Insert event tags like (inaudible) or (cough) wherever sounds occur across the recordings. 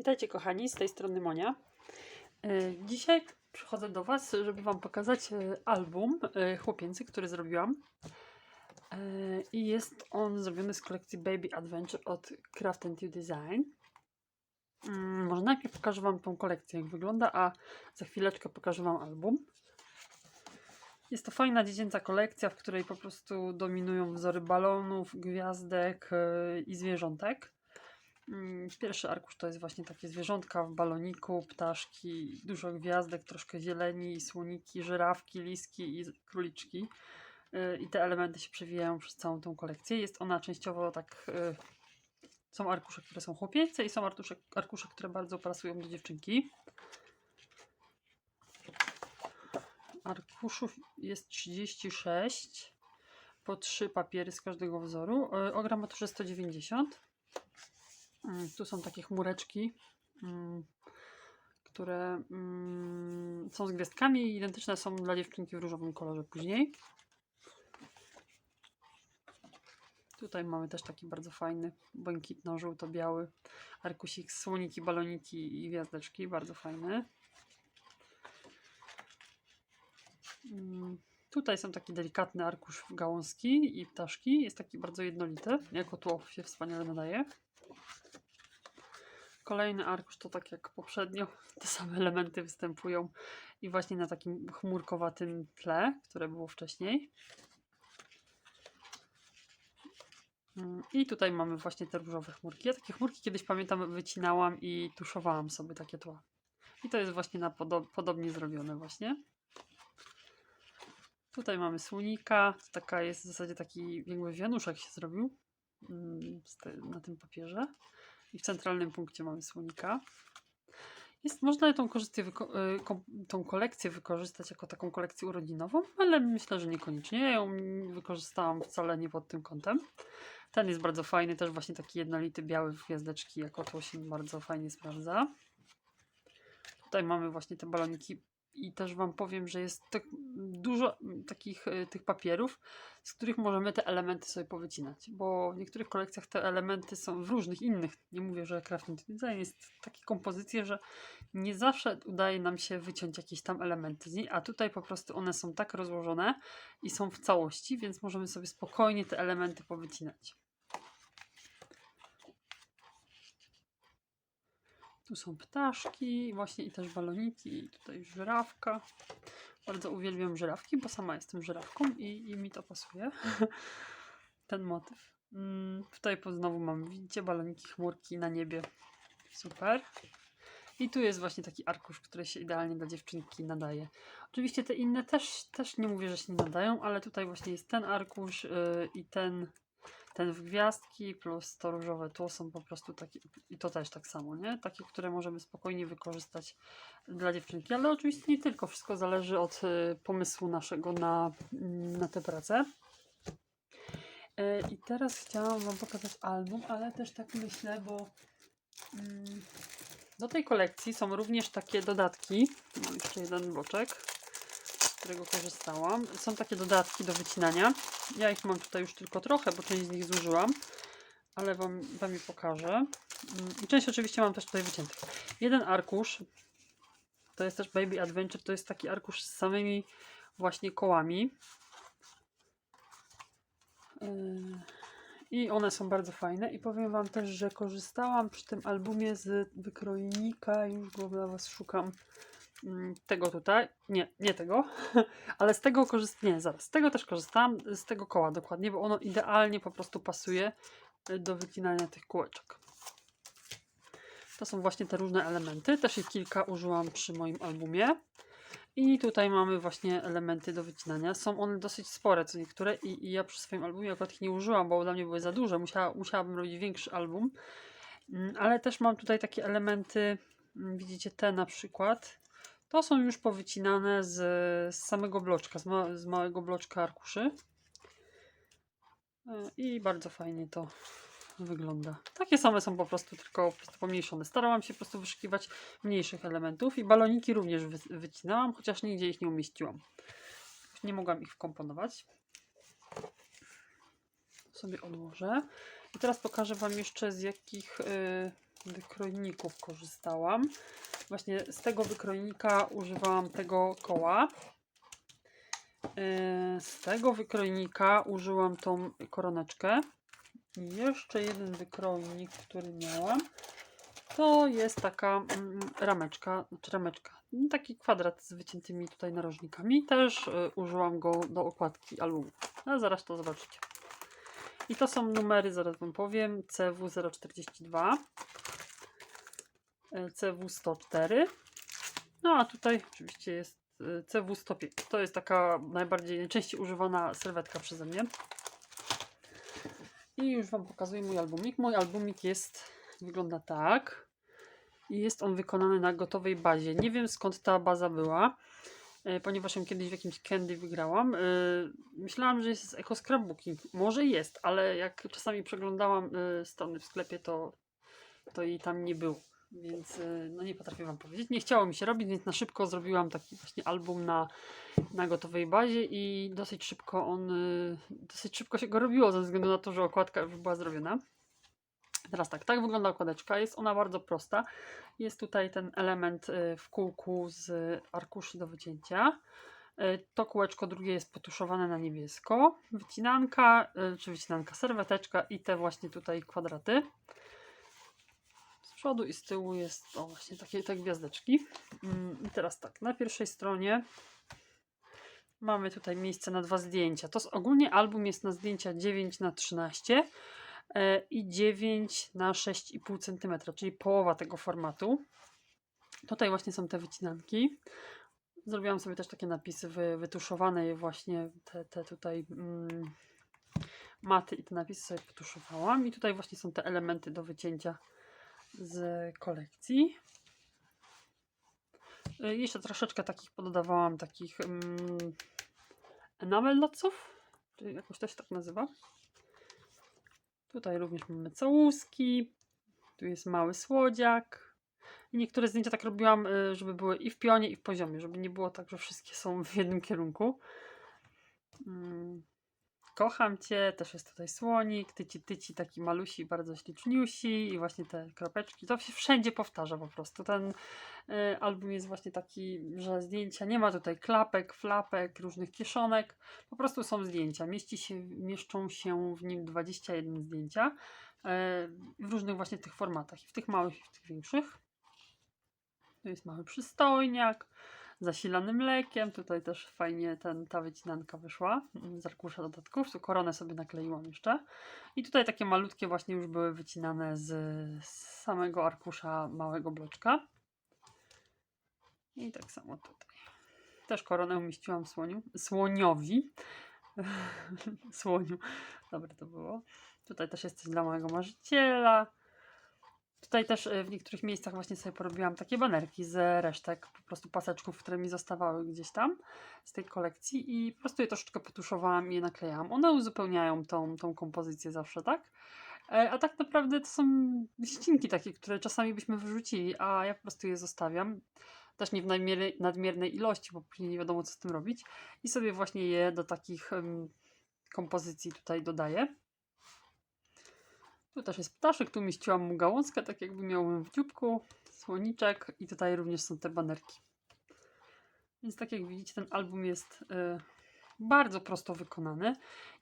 Witajcie kochani, z tej strony Monia. E, Dzisiaj przychodzę do Was, żeby Wam pokazać e, album e, chłopięcy, który zrobiłam. I jest on zrobiony z kolekcji Baby Adventure od Craft You Design. Mm, Może najpierw pokażę Wam tą kolekcję, jak wygląda, a za chwileczkę pokażę Wam album. Jest to fajna dziecięca kolekcja, w której po prostu dominują wzory balonów, gwiazdek i zwierzątek. Mm, Pierwszy arkusz to jest właśnie takie zwierzątka w baloniku, ptaszki, dużo gwiazdek, troszkę zieleni, słoniki, żyrawki, liski i króliczki. Y, I te elementy się przewijają przez całą tą kolekcję. Jest ona częściowo tak. y, Są arkusze, które są chłopięce i są arkusze, arkusze które bardzo pasują do dziewczynki. Arkuszów jest 36 po trzy papiery z każdego wzoru. O gramaturze 190. Mm, Tu są takie chmureczki, mm, które mm, są z gwiazdkami i identyczne są dla dziewczynki w różowym kolorze później. Tutaj mamy też taki bardzo fajny, błękitno-żółto-biały arkusik, słoniki, baloniki i gwiazdeczki, bardzo fajny. Tutaj są taki delikatny arkusz gałązki i ptaszki. Jest taki bardzo jednolity, jako tło się wspaniale nadaje. Kolejny arkusz to tak jak poprzednio, te same elementy występują i właśnie na takim chmurkowatym tle, które było wcześniej. Mm, I tutaj mamy właśnie te różowe chmurki. Ja takie chmurki kiedyś pamiętam wycinałam i tuszowałam sobie takie tła. I to jest właśnie na podo podobnie zrobione właśnie. Tutaj mamy słonika. To taka jest w zasadzie taki jakby wianuszek się zrobił na tym papierze. I w centralnym punkcie mamy słonika. Jest, można tą, kom- tą kolekcję wykorzystać jako taką kolekcję urodzinową, ale myślę, że niekoniecznie. Ja ją wykorzystałam wcale nie pod tym kątem. Ten jest bardzo fajny, też właśnie taki jednolity, biały w gwiazdeczki, jako to się bardzo fajnie sprawdza. Tutaj mamy właśnie te baloniki i też Wam powiem, że jest tak dużo takich y, tych papierów, z których możemy te elementy sobie powycinać, bo w niektórych kolekcjach te elementy są w różnych innych, nie mówię, że crafting design jest takie kompozycje, że nie zawsze udaje nam się wyciąć jakieś tam elementy z niej, a tutaj po prostu one są tak rozłożone i są w całości, więc możemy sobie spokojnie te elementy powycinać. Tu są ptaszki, właśnie i też baloniki, i tutaj żyrawka. Bardzo uwielbiam żyrawki, bo sama jestem żyrawką i, i mi to pasuje. (laughs) Ten motyw. Mm, tutaj znowu mamy, widzicie, baloniki, chmurki na niebie. Super. I tu jest właśnie taki arkusz, który się idealnie dla dziewczynki nadaje. Oczywiście te inne też, też nie mówię, że się nie nadają, ale tutaj właśnie jest ten arkusz yy, i ten, ten w gwiazdki plus to różowe tło są po prostu takie, i to też tak samo, nie? Takie, które możemy spokojnie wykorzystać dla dziewczynki, ale oczywiście nie tylko, wszystko zależy od y, pomysłu naszego na, mm, na tę pracę. E, I teraz chciałam Wam pokazać album, ale też tak myślę, bo mm, do tej kolekcji są również takie dodatki. Mam jeszcze jeden boczek, którego korzystałam. Są takie dodatki do wycinania. Ja ich mam tutaj już tylko trochę, bo część z nich zużyłam, ale Wam, wam je pokażę. Mm, I część oczywiście mam też tutaj wyciętych. Jeden arkusz, to jest też Baby Adventure, to jest taki arkusz z samymi właśnie kołami. Yy, I one są bardzo fajne. I powiem Wam też, że korzystałam przy tym albumie z wykrojnika. Już go dla Was szukam. Mm, Tego tutaj. Nie, nie tego. (laughs) Ale z tego korzystałam. Nie, zaraz. Z tego też korzystałam. Z tego koła dokładnie, bo ono idealnie po prostu pasuje y, do wycinania tych kółeczek. To są właśnie te różne elementy. Też ich kilka użyłam przy moim albumie. I tutaj mamy właśnie elementy do wycinania. Są one dosyć spore, co niektóre, i, i ja przy swoim albumie akurat ich nie użyłam, bo dla mnie były za duże. Musiała, musiałabym robić większy album. Mm, Ale też mam tutaj takie elementy, mm, widzicie te na przykład. To są już powycinane z, z samego bloczka, z, ma, z małego bloczka arkuszy. E, I bardzo fajnie to wygląda. Takie same są po prostu, tylko po prostu pomniejszone. Starałam się po prostu wyszukiwać mniejszych elementów i baloniki również wy, wycinałam, chociaż nigdzie ich nie umieściłam. Nie mogłam ich wkomponować. Sobie odłożę. I teraz pokażę Wam jeszcze z jakich y, wykrojników korzystałam. Właśnie z tego wykrojnika używałam tego koła. Yy, Z tego wykrojnika użyłam tą koroneczkę. I jeszcze jeden wykrojnik, który miałam, to jest taka mm, rameczka, znaczy rameczka, taki kwadrat z wyciętymi tutaj narożnikami. Też y, użyłam go do okładki albumu. A zaraz to zobaczycie. I to są numery, zaraz wam powiem, CW042, y, CW104, no a tutaj oczywiście jest y, CW105. To jest taka najbardziej, najczęściej używana serwetka przeze mnie. I już Wam pokazuję mój albumik. Mój albumik jest, wygląda tak. I jest on wykonany na gotowej bazie. Nie wiem skąd ta baza była, e, ponieważ ją kiedyś w jakimś candy wygrałam. E, Myślałam, że jest z Eco Scrapbooking. Może jest, ale jak czasami przeglądałam strony w sklepie, to, to jej tam nie było. Więc e, no nie potrafię Wam powiedzieć. Nie chciało mi się robić, więc na szybko zrobiłam taki właśnie album na, na gotowej bazie i dosyć szybko on, y, dosyć szybko się go robiło ze względu na to, że okładka już była zrobiona. Teraz tak, tak wygląda okładeczka. Jest ona bardzo prosta. Jest tutaj ten element y, w kółku z arkuszy do wycięcia. To kółeczko drugie jest potuszowane na niebiesko. Wycinanka, czy wycinanka, serweteczka i te właśnie tutaj kwadraty. Przodu i z tyłu jest o właśnie takie te gwiazdeczki. Mm, I teraz tak, na pierwszej stronie Mamy tutaj miejsce na dwa zdjęcia. To ogólnie album jest na zdjęcia 9 na 13 e, i 9 na 6,5 cm, czyli połowa tego formatu. Tutaj właśnie są te wycinanki. Zrobiłam sobie też takie napisy wy, wytuszowane właśnie te, te tutaj mm, maty i te napisy sobie potuszowałam. I tutaj właśnie są te elementy do wycięcia z kolekcji. Y, Jeszcze troszeczkę takich pododawałam, takich mm, enamel czy jakoś to się tak nazywa. Tutaj również mamy całuski, tu jest mały słodziak. Niektóre zdjęcia tak robiłam, y, żeby były i w pionie, i w poziomie, żeby nie było tak, że wszystkie są w jednym kierunku. Mm, Kocham Cię, też jest tutaj słonik, tyci tyci, taki malusi, bardzo śliczniusi i właśnie te kropeczki, to się wszędzie powtarza po prostu. Ten y, album jest właśnie taki, że zdjęcia, nie ma tutaj klapek, flapek, różnych kieszonek, po prostu są zdjęcia. Mieści się, mieszczą się w nim 21 zdjęcia y, w różnych właśnie tych formatach, i w tych małych, i w tych większych. Tu jest mały przystojniak, zasilany mlekiem. Tutaj też fajnie ten, ta wycinanka wyszła mm, z arkusza dodatków. Tu koronę sobie nakleiłam jeszcze. I tutaj takie malutkie właśnie już były wycinane z, z samego arkusza małego bloczka. I tak samo tutaj. Też koronę umieściłam słoniu, słoniowi. (laughs) Słoniu. Dobre to było. Tutaj też jest coś dla małego marzyciela. Tutaj też y, w niektórych miejscach właśnie sobie porobiłam takie banerki z resztek, po prostu paseczków, które mi zostawały gdzieś tam z tej kolekcji i po prostu je troszeczkę potuszowałam i je naklejałam. One uzupełniają tą, tą kompozycję zawsze, tak? E, A tak naprawdę to są ścinki takie, które czasami byśmy wyrzucili, a ja po prostu je zostawiam. Też nie w nadmiernej, nadmiernej ilości, bo później nie wiadomo co z tym robić. I sobie właśnie je do takich em, kompozycji tutaj dodaję. Tu też jest ptaszek, tu umieściłam mu gałązkę, tak jakby miałbym w dzióbku, słoniczek i tutaj również są te banerki. Więc tak jak widzicie, ten album jest y, bardzo prosto wykonany.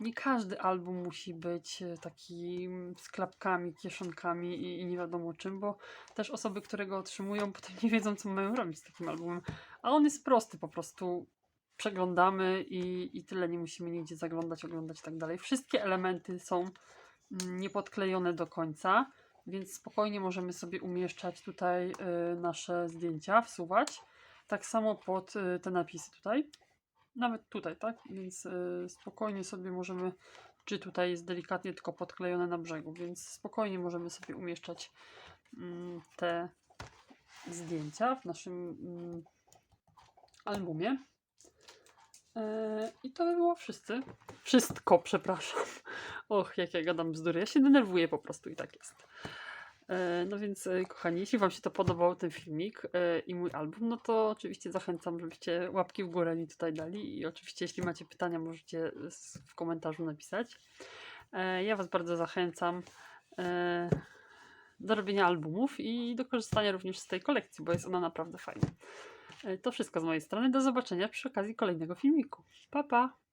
Nie każdy album musi być y, taki z klapkami, kieszonkami i, i nie wiadomo czym, bo też osoby, które go otrzymują, (laughs) potem nie wiedzą, co mają robić z takim albumem. A on jest prosty, po prostu przeglądamy i, i tyle, nie musimy nigdzie zaglądać, oglądać i tak dalej. Wszystkie elementy są niepodklejone do końca, więc spokojnie możemy sobie umieszczać tutaj y, nasze zdjęcia, wsuwać. Tak samo pod y, te napisy tutaj. Nawet tutaj, tak? Więc y, spokojnie sobie możemy, czy tutaj jest delikatnie tylko podklejone na brzegu, więc spokojnie możemy sobie umieszczać mm, te zdjęcia w naszym mm, albumie. I to by było wszyscy. Wszystko, przepraszam. Och, jak ja gadam bzdury. Ja się denerwuję po prostu i tak jest. E, No więc, e, kochani, jeśli Wam się to podobał, ten filmik e, i mój album, no to oczywiście zachęcam, żebyście łapki w górę mi tutaj dali. I oczywiście, jeśli macie pytania, możecie w komentarzu napisać. Ja Was bardzo zachęcam do robienia albumów i do korzystania również z tej kolekcji, bo jest ona naprawdę fajna. To wszystko z mojej strony. Do zobaczenia przy okazji kolejnego filmiku. Pa, pa!